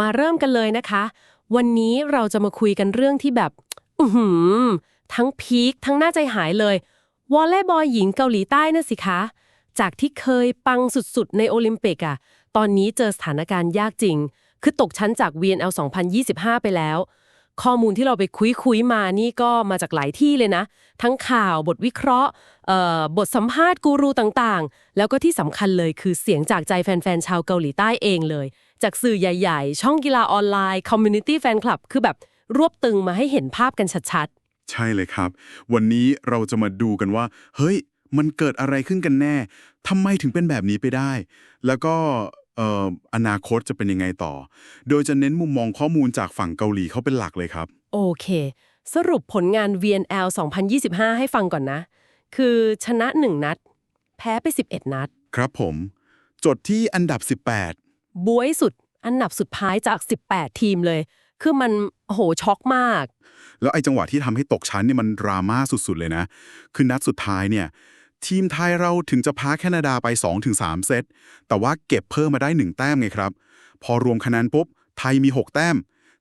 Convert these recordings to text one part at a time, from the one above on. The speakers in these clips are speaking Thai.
มาเริ่มกันเลยนะคะ วันนี้เราจะมาคุยกันเรื่องที่แบบ อือหือทั้งพีคทั้งน่าใจหายเลย วอลเลย์บอลหญิงเกาหลีใต้น่ะสิคะ จากที่เคยปังสุดๆ ในโอลิมปิกอะตอนนี้เจอสถานการณ์ยากจริง คือตกชั้นจาก VNL 2025 ไปแล้ว ข้อมูลที่เราไปคุยคุยมานี่ก็มาจากหลายที่เลยนะ ทั้งข่าวบทวิเคราะห์เอ่อบทสัมภาษณ์กูรูต่างๆ แล้วก็ที่สำคัญเลยคือเสียงจากใจแฟนๆชาวเกาหลีใต้เองเลย จากสื่อใหญ่ๆ ช่องกีฬาออนไลน์คอมมูนิตี้แฟนคลับคือแบบรวบตึงมาให้เห็นภาพกันชัดใช่เลยครับ วันนี้เราจะมาดูกันว่า เฮ้ย มันเกิดอะไรขึ้นกันแน่ทำไมถึงเป็นแบบนี้ไปได้ แล้วก็ อ่ออนาคตจะเป็นยังไงต่อ โดยจะเน้นมุมมองข้อมูลจากฝั่งเกาหลีเขาเป็นหลักเลยครับๆโอเค สรุปผลงาน VNL 2025 ให้ฟังก่อนนะ คือชนะ 1 นัด แพ้ไป 11 นัด ครับผม จดที่อันดับบวยสุดอันดับสุดท้ายจาก 18 ทีมเลย คือมันโอ้โหช็อกมาก18แล้วไอ้จังหวะที่ทำให้ตกชั้นเนี่ยมันดราม่าสุดๆเลยนะ คือนัดสุดท้ายเนี่ย ทีมไทยเราถึงจะพ้าแคนาดาไป 2-3 เซต แต่ว่าเก็บเพิ่มมาได้ 1 แต้มไงครับ พอรวมคะแนนปุ๊บ ไทยมี 6 แต้ม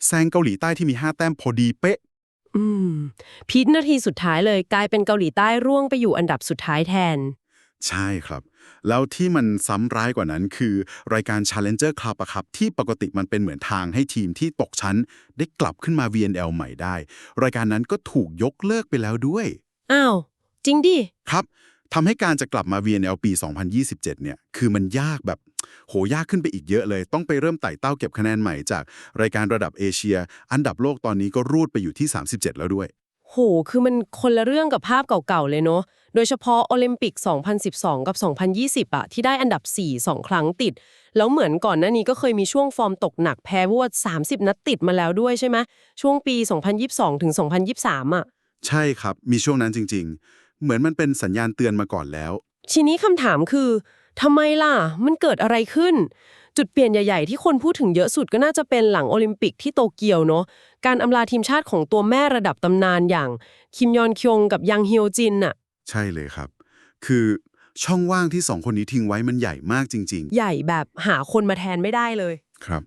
แซงเกาหลีใต้ที่มี 5 แต้มพอดีเป๊ะ อืม พีคนาทีสุดท้ายเลยกลายเป็นเกาหลีใต้ร่วงไปอยู่อันดับสุดท้ายแทน ใช่ครับ แล้วที่มันซ้ำร้ายกว่านั้นคือ รายการ Challenger Club อะครับ ที่ปกติมันเป็นเหมือนทางให้ทีมที่ตกชั้น ได้กลับขึ้นมา VNL ใหม่ได้ รายการนั้นก็ถูกยกเลิกไปแล้วด้วย อ้าว จริงดิ ครับ ทำให้การจะกลับมา VNL ปี 2027 เนี่ย คือมันยากแบบ โหยากขึ้นไปอีกเยอะเลย ต้องไปเริ่มไต่เต้าเก็บคะแนนใหม่จากรายการระดับเอเชีย อันดับโลกตอนนี้ก็รูดไปอยู่ที่ 37 แล้วด้วย โห คือมันคนละเรื่องกับภาพเก่าๆ เลยเนาะ โดยเฉพาะโอลิมปิก 2012 กับ 2020อะที่ได้อันดับ 4 2 ครั้งติด แล้วเหมือนก่อนหน้านี้ก็เคยมีช่วงฟอร์มตกหนักแพ้รวด 30 นัดติดมาแล้วด้วยใช่ไหมช่วงปี 2022 ถึง 2023อะใช่ครับ มีช่วงนั้นจริง ๆ เหมือนมันเป็นสัญญาณเตือนมาก่อนแล้ว ทีนี้คำถามคือทำไมล่ะ มันเกิดอะไรขึ้น จุดเปลี่ยนใหญ่ๆ ที่คนพูดถึงเยอะสุดก็น่าจะเป็นหลังโอลิมปิกที่โตเกียวเนาะการอำลาทีมชาติของตัวแม่ระดับตำนานอย่างคิมยอนคยงกับยังเฮียวจินน่ะ ใช่เลยครับ คือช่องว่างที่สองคนนี้ทิ้งไว้มันใหญ่มากจริง ใหญ่แบบหาคนมาแทนไม่ได้เลย ๆ ครับ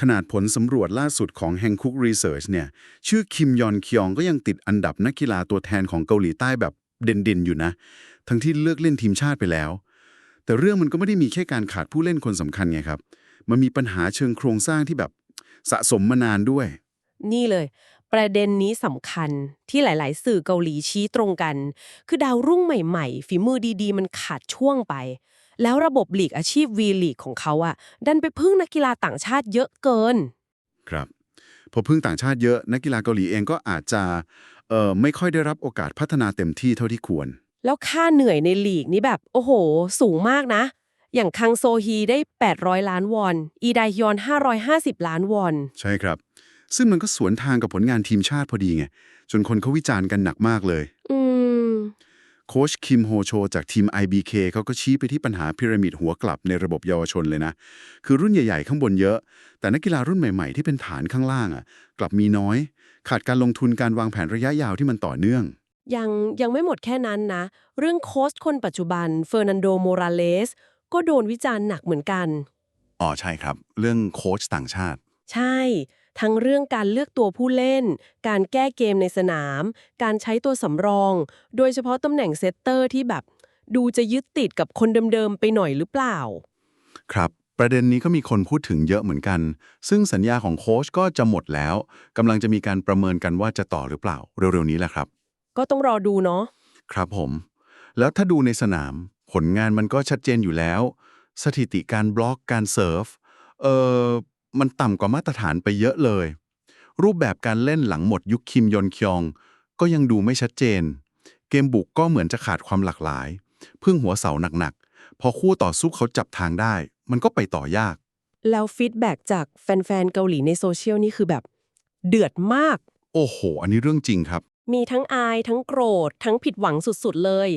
ขนาดผลสำรวจล่าสุดของ Hankook Research เนี่ย ชื่อคิมยอนคยองก็ยังติดอันดับนักกีฬาตัวแทนของเกาหลีใต้แบบ เด่นๆ อยู่นะ ทั้งที่เลือกเล่นทีมชาติไปแล้ว แต่เรื่องมันก็ไม่ได้มีแค่การขาดผู้เล่นคนสำคัญไงครับ มันมีปัญหาเชิงโครงสร้างที่แบบสะสมมานานด้วย นี่เลย ประเด็นนี้สำคัญที่หลาย ๆ สื่อเกาหลีชี้ตรงกัน คือดาวรุ่งใหม่ ๆ ฝีมือดี ๆ มันขาดช่วงไป แล้วระบบลีกอาชีพวีลีกของเขาอะดันไปพึ่งนักกีฬาต่างชาติเยอะเกิน ครับ พอพึ่งต่างชาติเยอะนักกีฬาเกาหลีเองก็อาจจะเอ่อไม่ค่อยได้รับโอกาสพัฒนาเต็มที่เท่าที่ควร แล้วค่าเหนื่อยในลีกนี้แบบ โอ้โห สูงมากนะ อย่างคังโซฮีได้ 800 ล้านวอน อีไดฮยอน 550 ล้านวอน ใช่ครับ ซึ่งมันก็สวนทางกับผลงานทีมชาติพอดีไง จนคนเขาวิจารณ์กันหนักมากเลยอืม โค้ชคิมโฮโชจากทีม IBK เขาก็ชี้ไปที่ปัญหาพีระมิดหัวกลับในระบบเยาวชนเลยนะ คือรุ่นใหญ่ๆ ข้างบนเยอะ แต่นักกีฬารุ่นใหม่ๆ ที่เป็นฐานข้างล่างอะ กลับมีน้อย ขาดการลงทุนการวางแผนระยะยาวที่มันต่อเนื่อง ยังยังไม่หมดแค่นั้นนะ เรื่องโค้ชคนปัจจุบันเฟอร์นันโดโมราเลสก็โดนวิจารณ์หนักเหมือนกัน อ๋อใช่ครับ เรื่องโค้ชต่างชาติ ใช่ ทั้งเรื่องการเลือกตัวผู้เล่น การแก้เกมในสนาม การใช้ตัวสำรอง โดยเฉพาะตำแหน่งเซตเตอร์ที่แบบ ดูจะยึดติดกับคนเดิมๆไปหน่อยหรือเปล่า ครับ ประเด็นนี้ก็มีคนพูดถึงเยอะเหมือนกัน ซึ่งสัญญาของโค้ชก็จะหมดแล้วกำลังจะมีการประเมินกันว่าจะต่อหรือเปล่า เร็วๆนี้แหละครับ ก็ต้องรอดูเนาะครับผม แล้วถ้าดูในสนาม ผลงานมันก็ชัดเจนอยู่แล้ว สถิติการบล็อกการเซิร์ฟเออ มันต่ำกว่ามาตรฐานไปเยอะเลย รูปแบบการเล่นหลังหมดยุคคิมยอนคยอง ก็ยังดูไม่ชัดเจน เกมบุกก็เหมือนจะขาดความหลากหลาย พึ่งหัวเสาหนักๆ พอคู่ต่อสู้เขาจับทางได้ มันก็ไปต่อยาก แล้วฟีดแบ็กจากแฟนๆ เกาหลีในโซเชียลนี่คือแบบ เดือดมาก โอ้โห อันนี้เรื่องจริงครับ มีทั้งอายทั้งโกรธ ทั้งผิดหวังสุดๆเลย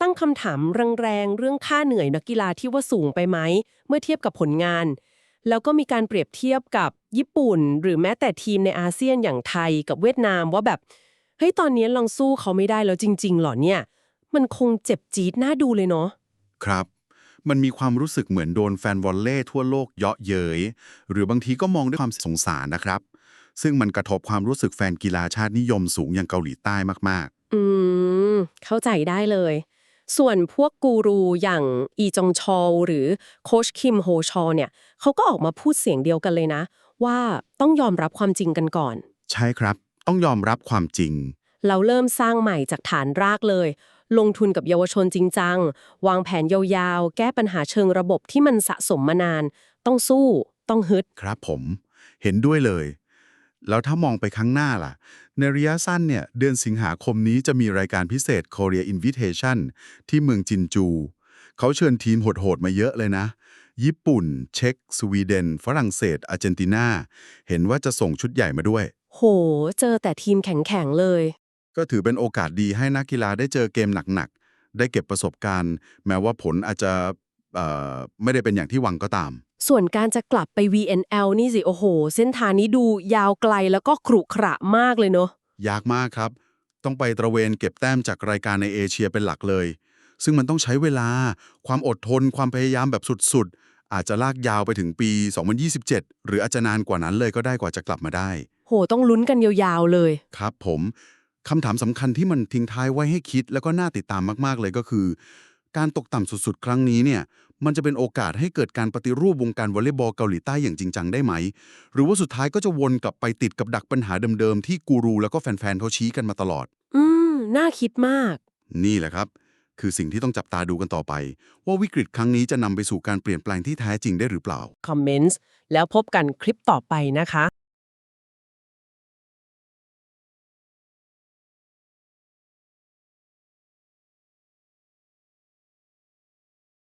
ตั้งคำถามแรงๆเรื่องค่าเหนื่อยนักกีฬาที่ว่าสูงไปไหมเมื่อเทียบกับผลงาน แล้วก็มีการเปรียบเทียบกับญี่ปุ่น หรือแม้แต่ทีมในอาเซียนอย่างไทยกับเวียดนามว่าแบบเฮ้ยตอนนี้ลองสู้เขาไม่ได้แล้วจริง ๆ หรอเนี่ย มันคงเจ็บจี๊ดน่าดูเลยเนาะครับ มันมีความรู้สึกเหมือนโดนแฟนวอลเล่ทั่วโลกเยาะเย้ยหรือบางทีก็มองด้วยความสงสารนะครับ ซึ่งมันกระทบความรู้สึกแฟนกีฬาชาตินิยมสูงอย่างเกาหลีใต้มากอืมเข้าใจได้เลย ส่วนพวกกูรูอย่างอีจงชอลหรือโคชคิมโฮชอลเนี่ยเขาก็ออกมาพูดเสียงเดียวกันเลยนะ ว่าต้องยอมรับความจริงกันก่อนๆใช่ครับ ต้องยอมรับความจริง เราเริ่มสร้างใหม่จากฐานรากเลย ลงทุนกับเยาวชนจริงจัง วางแผนยาวๆ แก้ปัญหาเชิงระบบที่มันสะสมมานาน ต้องสู้ ต้องฮึด ครับผม เห็นด้วยเลย แล้วถ้ามองไปข้างหน้าล่ะ ในระยะสั้นเนี่ย เดือนสิงหาคมนี้จะมีรายการพิเศษ Korea Invitation ที่เมืองจินจู เขาเชิญทีมโหดๆมาเยอะเลยนะ ญี่ปุ่น เช็กสวีเดน ฝรั่งเศส อาร์เจนตินา เห็นว่าจะส่งชุดใหญ่มาด้วย โห เจอแต่ทีมแข็งๆเลย ก็ถือเป็นโอกาสดีให้นักกีฬาได้เจอเกมหนักๆ ได้เก็บประสบการณ์ แม้ว่าผลอาจจะเอ่อ ไม่ได้เป็นอย่างที่หวังก็ตาม ส่วนการจะกลับไป VNL นี่สิ โอ้โห เส้นทางนี้ดูยาวไกลแล้วก็ขรุขระมากเลยเนอะยากมากครับ ต้องไปตระเวนเก็บแต้มจากรายการในเอเชียเป็นหลักเลย ซึ่งมันต้องใช้เวลา ความอดทน ความพยายามแบบสุดๆ อาจจะลากยาวไปถึงปี 2027 หรืออาจจะนานกว่านั้นเลยก็ได้กว่าจะกลับมาได้ โห ต้องลุ้นกันยาวๆเลย ครับผมคำถามสำคัญที่มันทิ้งท้ายไว้ให้คิดแล้วก็น่าติดตามมากๆเลยก็คือ การตกต่ำสุดๆ ครั้งนี้เนี่ย มันจะเป็นโอกาสให้เกิดการปฏิรูปวงการวอลเลย์บอลเกาหลีใต้อย่างจริงจังได้ไหม หรือว่าสุดท้ายก็จะวนกลับไปติดกับดักปัญหาเดิมๆ ที่กูรูแล้วก็แฟนๆเขาชี้กันมาตลอด อืม น่าคิดมาก นี่แหละครับ คือสิ่งที่ต้องจับตาดูกันต่อไป ว่าวิกฤตครั้งนี้จะนำไปสู่การเปลี่ยนแปลงที่แท้จริงได้หรือเปล่า คอมเมนต์ แล้วพบกันคลิปต่อไปนะคะ